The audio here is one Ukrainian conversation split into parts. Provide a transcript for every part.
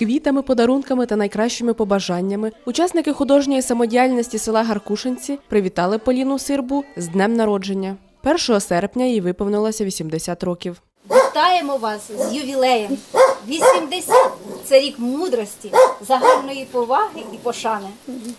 Квітами, подарунками та найкращими побажаннями учасники художньої самодіяльності села Гаркушинці привітали Поліну Сирбу з днем народження. 1 серпня їй виповнилося 80 років. Вітаємо вас з ювілеєм. 80 – це рік мудрості, загальної поваги і пошани.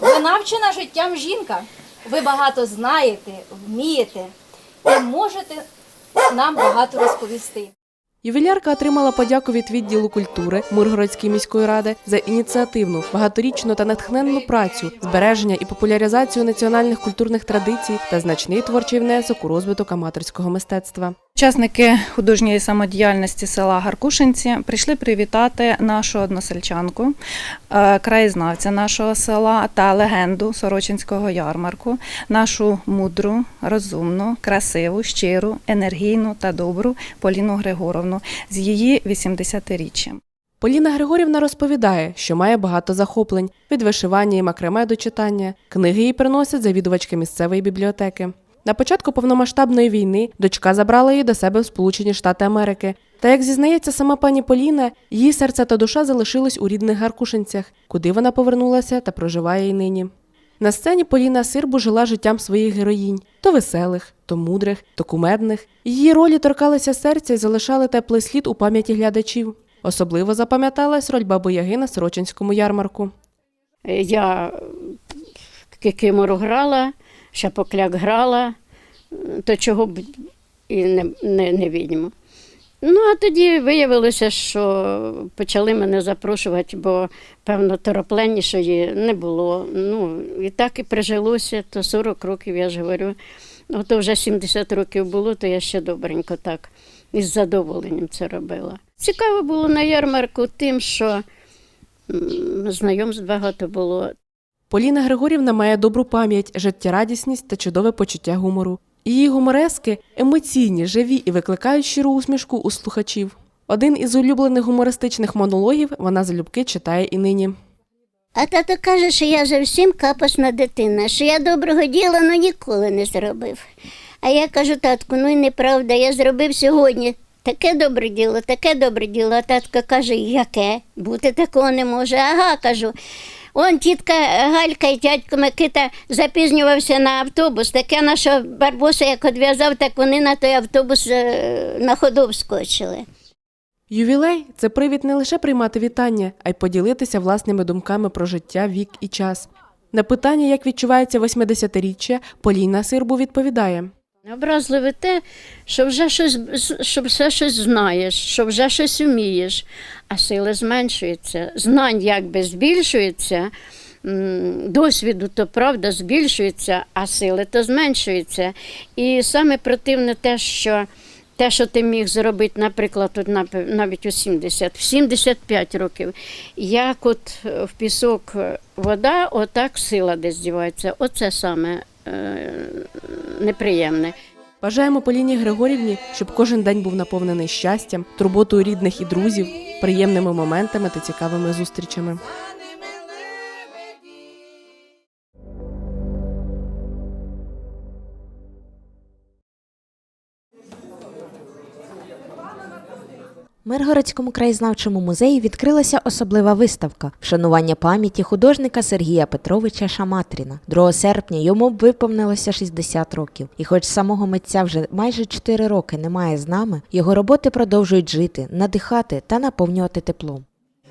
Ви навчена життям жінка. Ви багато знаєте, вмієте і можете нам багато розповісти. Ювілярка отримала подяку від відділу культури Миргородської міської ради за ініціативну, багаторічну та натхненну працю, збереження і популяризацію національних культурних традицій та значний творчий внесок у розвиток аматорського мистецтва. Учасники художньої самодіяльності села Гаркушинці прийшли привітати нашу односельчанку, е, краєзнавця нашого села та легенду Сорочинського ярмарку, нашу мудру, розумну, красиву, щиру, енергійну та добру Поліну Григоровну з її 80-річчям. Поліна Григорівна розповідає, що має багато захоплень від вишивання і макраме до читання. Книги їй приносять завідувачки місцевої бібліотеки. На початку повномасштабної війни дочка забрала її до себе в Сполучені Штати Америки. Та як зізнається сама пані Поліна, її серце та душа залишились у рідних Гаркушинцях, куди вона повернулася та проживає й нині. На сцені Поліна Сирбу жила життям своїх героїнь то веселих, то мудрих, то кумедних. Її ролі торкалися серця і залишали теплий слід у пам'яті глядачів. Особливо запам'яталась роль баби Яги на Сорочинському ярмарку. Я кикимору грала, шапокляк грала, то чого б і не, не, не відьму. Ну, а тоді виявилося, що почали мене запрошувати, бо, певно, торопленнішої не було. Ну, і так і прижилося, то 40 років, я ж говорю. Ото вже 70 років було, то я ще добренько так із задоволенням це робила. Цікаво було на ярмарку тим, що знайомств багато було. Поліна Григорівна має добру пам'ять, життєрадісність та чудове почуття гумору. Її гуморески емоційні, живі і викликають щиру усмішку у слухачів. Один із улюблених гумористичних монологів вона залюбки читає і нині. А тато каже, що я зовсім капосна дитина, що я доброго діла ну ніколи не зробив. А я кажу, татку, ну і неправда, я зробив сьогодні таке добре діло, таке добре діло. А татко каже, яке? Бути такого не може. Ага, кажу. Он тітка Галька і дядько Микита запізнювався на автобус. Таке наша барбоса як одв'язав, так вони на той автобус е, на ходу вскочили. Ювілей це привід не лише приймати вітання, а й поділитися власними думками про життя, вік і час. На питання, як відчувається 80-річчя, Поліна Сирбу відповідає. Образливе те, що вже щось, що все щось знаєш, що вже щось вмієш, а сили зменшуються. Знань якби збільшуються, м, досвіду то правда збільшується, а сили то зменшуються. І саме противне те, що те, що ти міг зробити, наприклад, от навіть у 70, в 75 років, як от е, в пісок вода, отак сила десь дівається. Оце саме е, неприємне. Бажаємо Поліні Григорівні, щоб кожен день був наповнений щастям, турботою рідних і друзів, приємними моментами та цікавими зустрічами. Миргородському краєзнавчому музеї відкрилася особлива виставка вшанування пам'яті художника Сергія Петровича Шаматріна. 2 серпня йому виповнилося 60 років. І хоч самого митця вже майже 4 роки немає з нами, його роботи продовжують жити, надихати та наповнювати теплом.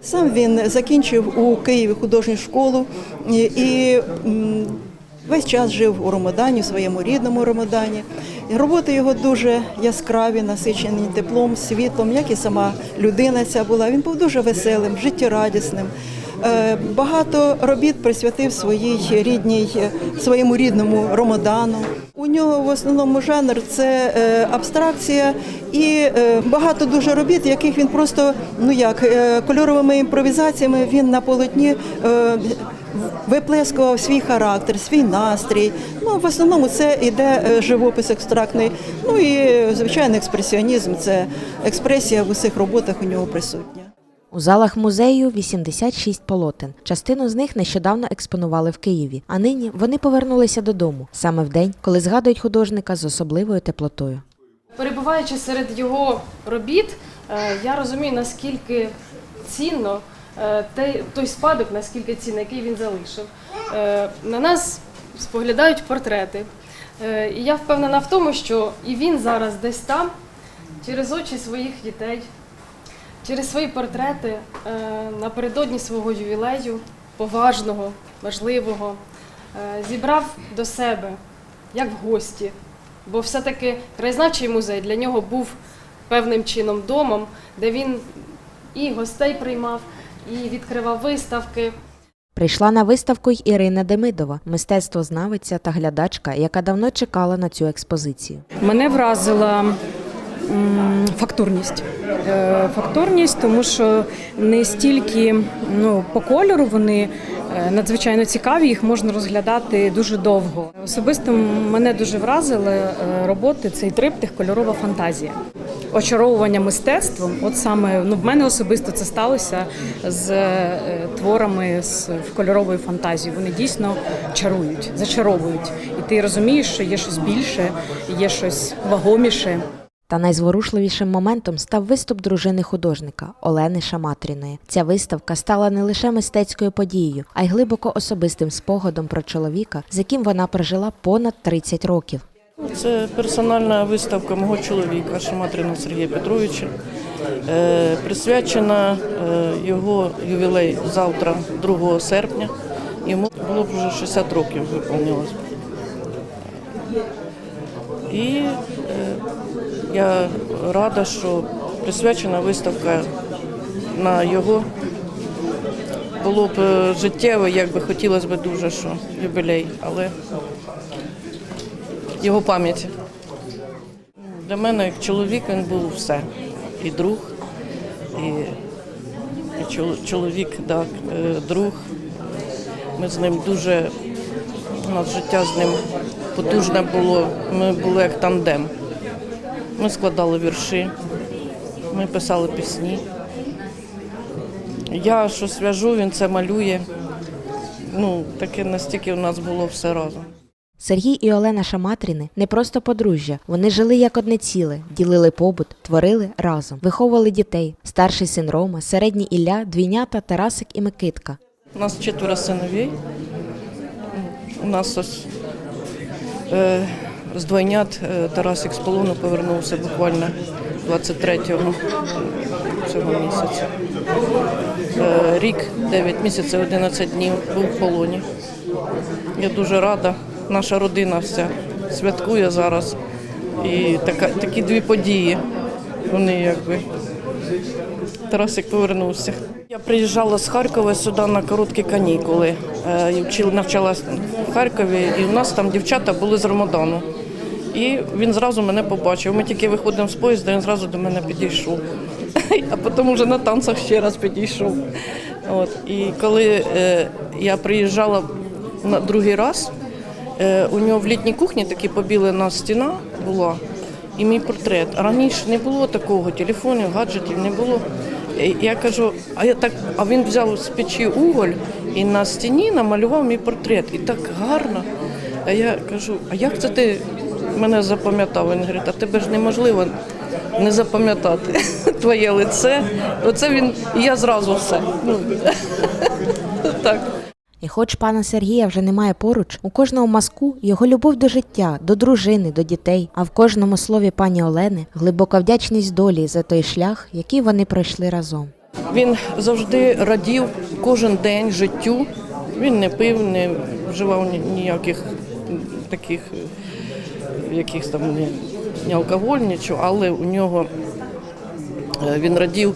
Сам він закінчив у Києві художню школу і, весь час жив у Ромодані, в своєму рідному Ромодані. І роботи його дуже яскраві, насичені теплом, світлом, як і сама людина ця була. Він був дуже веселим, життєрадісним. Е, Багато робіт присвятив своїй рідній, своєму рідному Ромодану. У нього в основному жанр це е, абстракція і е, багато дуже робіт, яких він просто ну як е, кольоровими імпровізаціями він на полотні е, виплескував свій характер, свій настрій. Ну, в основному це іде е, живопис абстрактний. Ну і звичайно, експресіонізм це експресія в усіх роботах у нього присутня. У залах музею 86 полотен. Частину з них нещодавно експонували в Києві, а нині вони повернулися додому саме в день, коли згадують художника з особливою теплотою. Перебуваючи серед його робіт, е, я розумію, наскільки цінно той, той спадок, наскільки цінний, який він залишив. Е, На нас споглядають портрети. Е, І я впевнена в тому, що і він зараз десь там, через очі своїх дітей, через свої портрети е, напередодні свого ювілею, поважного, важливого, е, зібрав до себе як в гості. Бо все-таки краєзнавчий музей для нього був певним чином домом, де він і гостей приймав, і відкривав виставки. Прийшла на виставку й Ірина Демидова, мистецтвознавиця та глядачка, яка давно чекала на цю експозицію. Мене вразила фактурність. Е, Фактурність, тому що не стільки ну, по кольору вони е, надзвичайно цікаві, їх можна розглядати дуже довго. Особисто мене дуже вразили е, роботи цей триптих кольорова фантазія. Очаровування мистецтвом, от саме ну, в мене особисто це сталося з творами з кольоровою фантазією. Вони дійсно чарують, зачаровують. І ти розумієш, що є щось більше, є щось вагоміше. Та найзворушливішим моментом став виступ дружини художника Олени Шаматріної. Ця виставка стала не лише мистецькою подією, а й глибоко особистим спогадом про чоловіка, з яким вона прожила понад 30 років. Це персональна виставка мого чоловіка Шаматрина Сергія Петровича, е, присвячена е, його ювілей завтра, 2 серпня. Йому було б вже 60 років виповнилось. І я рада, що присвячена виставка на його було б е, життєво, як би хотілося б дуже, що юбілей, але його пам'яті. Для мене як чоловік він був все. І друг, і, і чоловік, так, е, друг. Ми з ним дуже, у нас життя з ним потужне було. Ми були як тандем. Ми складали вірші, ми писали пісні. Я щось в'яжу, він це малює. Ну, таке настільки у нас було все разом. Сергій і Олена Шаматріни не просто подружжя. Вони жили як одне ціле, ділили побут, творили разом, виховували дітей. Старший син Рома, середній Ілля, двійнята Тарасик і Микитка. У нас четверо синовей. У нас ось е, з двойнят е, Тарасик з полону повернувся буквально 23-го цього місяця. Е, рік, 9 місяців, 11 днів був в полоні. Я дуже рада. Наша родина вся святкує зараз. І така, такі дві події. Вони якби Тарасик повернувся. Я приїжджала з Харкова сюди на короткі канікули. Е, навчалась в Харкові, і у нас там дівчата були з Рамадану. І він зразу мене побачив. Ми тільки виходимо з поїзда, він зразу до мене підійшов. А потім вже на танцях ще раз підійшов. От. І коли е, я приїжджала на другий раз, е, у нього в літній кухні такі побілена стіна була і мій портрет. А раніше не було такого, телефонів, гаджетів не було. Я кажу, а я так, а він взяв з печі уголь і на стіні намалював мій портрет. І так гарно. А я кажу, а як це ти мене запам'ятав? Він говорить, а тебе ж неможливо не запам'ятати твоє лице. Оце він, і я зразу все. Ну, так. І хоч пана Сергія вже немає поруч, у кожного мазку його любов до життя, до дружини, до дітей, а в кожному слові пані Олени глибока вдячність долі за той шлях, який вони пройшли разом. Він завжди радів кожен день життю. Він не пив, не вживав ні- ніяких таких якихось там ні алкоголь, нічого, але у нього е, він радів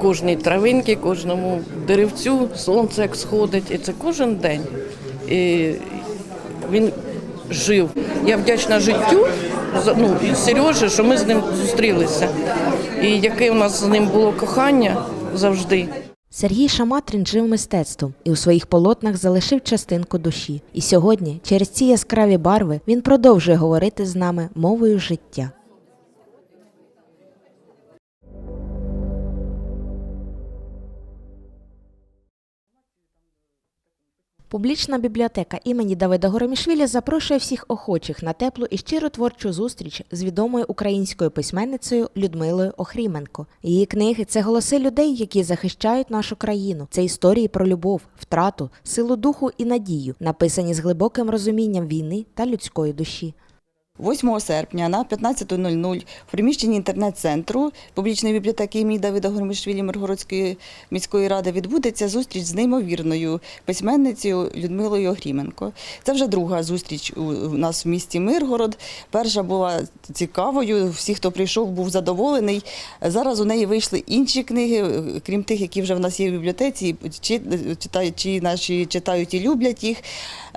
кожній травинці, кожному деревцю, сонце як сходить. І це кожен день. І він жив. Я вдячна життю за- ну, і Сережі, що ми з ним зустрілися. І яке у нас з ним було кохання завжди. Сергій Шаматрін жив мистецтвом і у своїх полотнах залишив частинку душі. І сьогодні, через ці яскраві барви, він продовжує говорити з нами мовою життя. Публічна бібліотека імені Давида Горомішвілі запрошує всіх охочих на теплу і щиру творчу зустріч з відомою українською письменницею Людмилою Охріменко. Її книги це голоси людей, які захищають нашу країну. Це історії про любов, втрату, силу духу і надію, написані з глибоким розумінням війни та людської душі. 8 серпня на 15.00 в приміщенні інтернет-центру публічної бібліотеки імені Давида Гормішвілі Миргородської міської ради відбудеться зустріч з неймовірною письменницею Людмилою Огріменко. Це вже друга зустріч у нас в місті Миргород. Перша була цікавою. Всі, хто прийшов, був задоволений. Зараз у неї вийшли інші книги, крім тих, які вже в нас є в бібліотеці. Чи наші читають і люблять їх.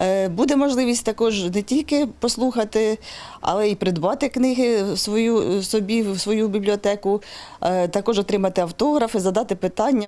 Е, Буде можливість також не тільки послухати, але й придбати книги свою, собі в свою бібліотеку, е, також отримати автографи, задати питання.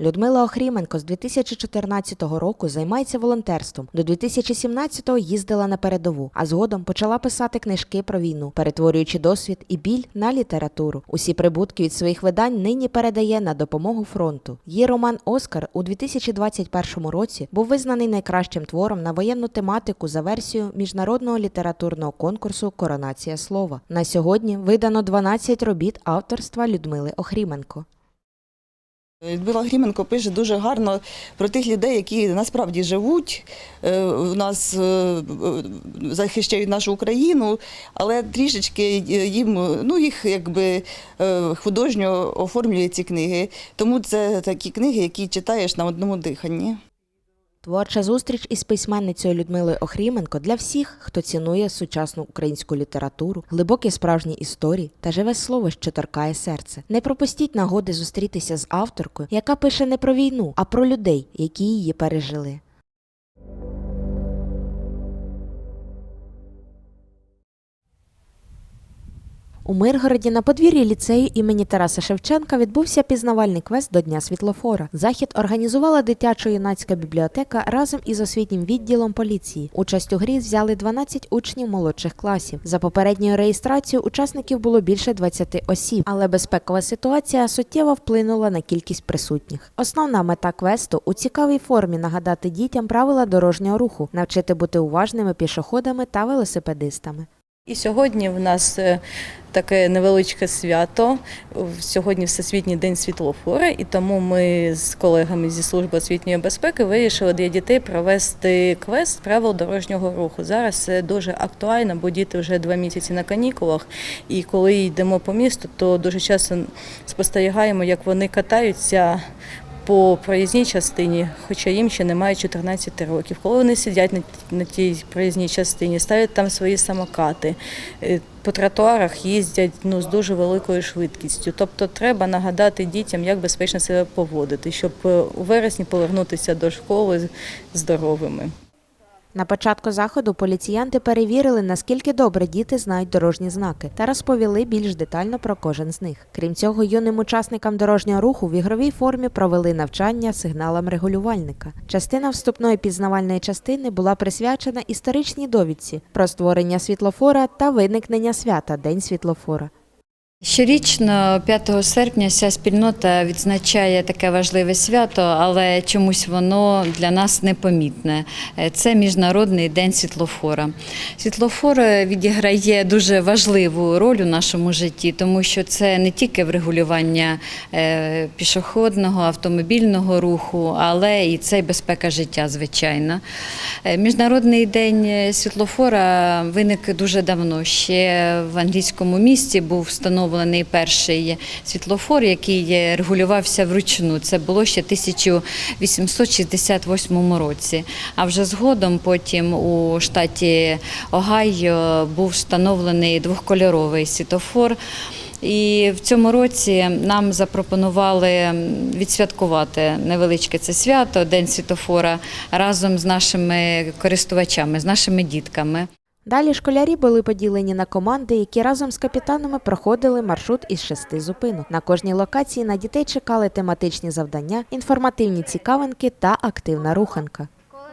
Людмила Охріменко з 2014 року займається волонтерством. До 2017-го їздила на передову, а згодом почала писати книжки про війну, перетворюючи досвід і біль на літературу. Усі прибутки від своїх видань нині передає на допомогу фронту. Її роман Оскар у 2021 році був визнаний найкращим твором на воєнну тематику за версією міжнародного літературного конкурсу Коронація слова. На сьогодні видано 12 робіт авторства Людмили Охріменко. Людмила Гріменко пише дуже гарно про тих людей, які насправді живуть, в у нас е, е, захищають нашу Україну, але трішечки їм ну їх якби е, художньо оформлює ці книги. Тому це такі книги, які читаєш на одному диханні. Творча зустріч із письменницею Людмилою Охріменко для всіх, хто цінує сучасну українську літературу, глибокі справжні історії та живе слово, що торкає серце. Не пропустіть нагоди зустрітися з авторкою, яка пише не про війну, а про людей, які її пережили. У Миргороді на подвір'ї ліцею імені Тараса Шевченка відбувся пізнавальний квест до Дня світлофора. Захід організувала дитячо-юнацька бібліотека разом із освітнім відділом поліції. Участь у грі взяли 12 учнів молодших класів. За попередньою реєстрацією учасників було більше 20 осіб, але безпекова ситуація суттєво вплинула на кількість присутніх. Основна мета квесту у цікавій формі нагадати дітям правила дорожнього руху, навчити бути уважними пішоходами та велосипедистами. І сьогодні в нас е, таке невеличке свято. Сьогодні Всесвітній день світлофора, і тому ми з колегами зі служби освітньої безпеки вирішили для дітей провести квест правил дорожнього руху. Зараз це дуже актуально, бо діти вже два місяці на канікулах. І коли йдемо по місту, то дуже часто спостерігаємо, як вони катаються по проїзній частині, хоча їм ще немає 14 років. Коли вони сидять на, тій проїзній частині, ставлять там свої самокати, е, по тротуарах їздять ну, з дуже великою швидкістю. Тобто треба нагадати дітям, як безпечно себе поводити, щоб е, у вересні повернутися до школи здоровими. На початку заходу поліціянти перевірили, наскільки добре діти знають дорожні знаки, та розповіли більш детально про кожен з них. Крім цього, юним учасникам дорожнього руху в ігровій формі провели навчання сигналам регулювальника. Частина вступної пізнавальної частини була присвячена історичній довідці про створення світлофора та виникнення свята День світлофора. Щорічно, 5 серпня, вся спільнота відзначає таке важливе свято, але чомусь воно для нас непомітне. Це Міжнародний день світлофора. Світлофор відіграє дуже важливу роль у нашому житті, тому що це не тільки врегулювання е, пішохідного, автомобільного руху, але і це й безпека життя, звичайно. Е, Міжнародний день світлофора виник дуже давно. Ще в англійському місті був встановлений встановлений перший світлофор, який регулювався вручну. Це було ще 1868 році. А вже згодом потім у штаті Огайо був встановлений двохкольоровий світлофор. І в цьому році нам запропонували відсвяткувати невеличке це свято, День світофора, разом з нашими користувачами, з нашими дітками. Далі школярі були поділені на команди, які разом з капітанами проходили маршрут із шести зупинок. На кожній локації на дітей чекали тематичні завдання, інформативні цікавинки та активна руханка.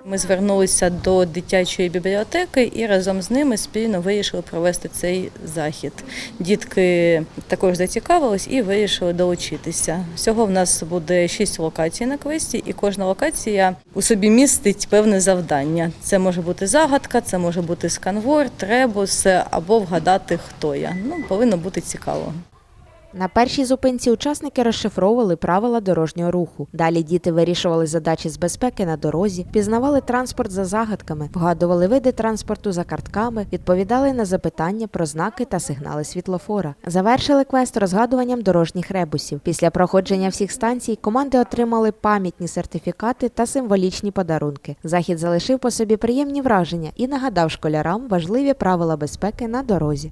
Ми звернулися до дитячої бібліотеки і разом з ними спільно вирішили провести цей захід. Дітки також зацікавились і вирішили долучитися. Всього в нас буде шість локацій на квесті, і кожна локація у собі містить певне завдання. Це може бути загадка, це може бути сканвор, требус або вгадати, хто я. Ну, повинно бути цікаво. На першій зупинці учасники розшифровували правила дорожнього руху. Далі діти вирішували задачі з безпеки на дорозі, пізнавали транспорт за загадками, вгадували види транспорту за картками, відповідали на запитання про знаки та сигнали світлофора. Завершили квест розгадуванням дорожніх ребусів. Після проходження всіх станцій команди отримали пам'ятні сертифікати та символічні подарунки. Захід залишив по собі приємні враження і нагадав школярам важливі правила безпеки на дорозі.